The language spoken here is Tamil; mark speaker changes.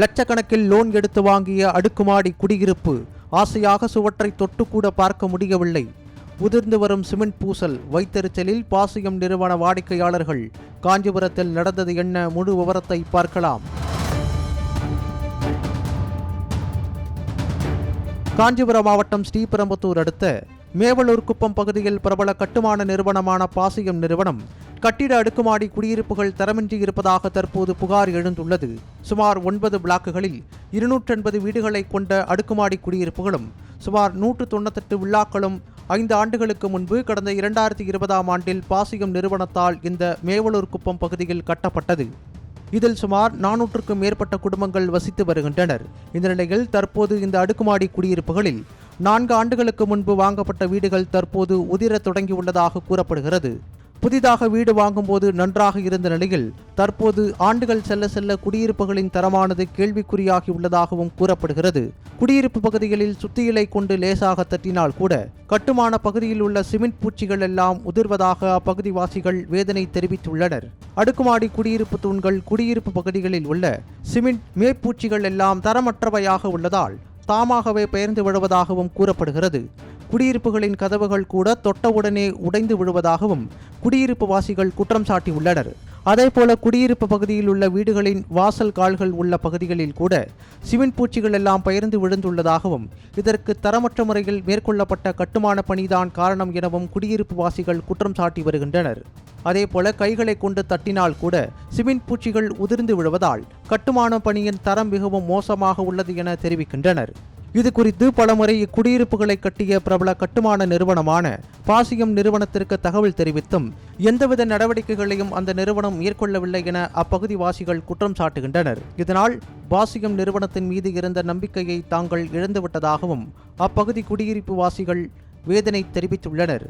Speaker 1: லட்சக்கணக்கில் லோன் எடுத்து வாங்கிய அடுக்குமாடி குடியிருப்பு ஆசையாக சுவற்றை தொட்டுக்கூட பார்க்க முடியவில்லை. உதிர்ந்து வரும் சிமெண்ட் பூசல் வைத்தறிச்சலில் பாசியம் நிறுவன வாடிக்கையாளர்கள் காஞ்சிபுரத்தில் நடந்தது என்ன? முழு விவரத்தை பார்க்கலாம். காஞ்சிபுரம் மாவட்டம் ஸ்ரீபெரும்புத்தூர் அடுத்த மேவலூர் குப்பம் பகுதியில் பிரபல கட்டுமான நிறுவனமான பாசியம் நிறுவனம் கட்டிட அடுக்குமாடி குடியிருப்புகள் தரமின்றி இருப்பதாக தற்போது புகார் எழுந்துள்ளது. சுமார் ஒன்பது பிளாக்குகளில் இருநூற்றெண்பது வீடுகளை கொண்ட அடுக்குமாடி குடியிருப்புகளும் சுமார் நூற்று தொண்ணூத்தெட்டு விழாக்களும் ஐந்து ஆண்டுகளுக்கு முன்பு கடந்த இரண்டாயிரத்தி இருபதாம் ஆண்டில் பாசியம் நிறுவனத்தால் இந்த மேவலூர் குப்பம் பகுதியில் கட்டப்பட்டது. இதில் சுமார் நானூற்றுக்கும் மேற்பட்ட குடும்பங்கள் வசித்து வருகின்றனர். இந்த நிலையில் தற்போது இந்த அடுக்குமாடி குடியிருப்புகளில் நான்கு ஆண்டுகளுக்கு முன்பு வாங்கப்பட்ட வீடுகள் தற்போது உதிரத் தொடங்கியுள்ளதாக கூறப்படுகிறது. புதிதாக வீடு வாங்கும்போது நன்றாக இருந்த நிலையில் தற்போது ஆண்டுகள் செல்ல செல்ல குடியிருப்புகளின் தரமானது கேள்விக்குறியாகி உள்ளதாகவும் கூறப்படுகிறது. குடியிருப்பு பகுதிகளில் சுத்தியிலை கொண்டு லேசாக தட்டினால் கூட கட்டுமான பகுதியில் உள்ள சிமெண்ட் பூச்சிகள் எல்லாம் உதிர்வதாக அப்பகுதிவாசிகள் வேதனை தெரிவித்துள்ளனர். அடுக்குமாடி குடியிருப்பு தூண்கள் குடியிருப்பு பகுதிகளில் உள்ள சிமெண்ட் மேற்பூச்சிகள் எல்லாம் தரமற்றவையாக உள்ளதால் தாமாகவே பெயர்ந்து விழுவதாகவும் கூறப்படுகிறது. குடியிருப்புகளின் கதவுகள் கூட தொட்டவுடனே உடைந்து விழுவதாகவும் குடியிருப்பு வாசிகள் குற்றம் சாட்டியுள்ளனர். அதேபோல குடியிருப்பு பகுதியில் உள்ள வீடுகளின் வாசல் கால்கள் உள்ள பகுதிகளில் கூட சிமெண்ட் பூச்சிகள் எல்லாம் பயிர்ந்து விழுந்துள்ளதாகவும் இதற்கு தரமற்ற முறையில் மேற்கொள்ளப்பட்ட கட்டுமான பணிதான் காரணம் எனவும் குடியிருப்பு வாசிகள் குற்றம் சாட்டி வருகின்றனர். அதேபோல கைகளை கொண்டு தட்டினால் கூட சிமெண்ட் பூச்சிகள் உதிர்ந்து விழுவதால் கட்டுமான பணியின் தரம் மிகவும் மோசமாக உள்ளது என தெரிவிக்கின்றனர். இது குறித்து பலமுறை இக்குடியிருப்புகளை கட்டிய பிரபல கட்டுமான நிறுவனமான பாசியம் நிறுவனத்திற்கு தகவல் தெரிவித்தும் எந்தவித நடவடிக்கைகளையும் அந்த நிறுவனம் மேற்கொள்ளவில்லை என அப்பகுதி வாசிகள் குற்றம் சாட்டுகின்றனர். இதனால் பாசியம் நிறுவனத்தின் மீது இருந்த நம்பிக்கையை தாங்கள் இழந்துவிட்டதாகவும் அப்பகுதி குடியிருப்பு வாசிகள் வேதனை தெரிவித்துள்ளனர்.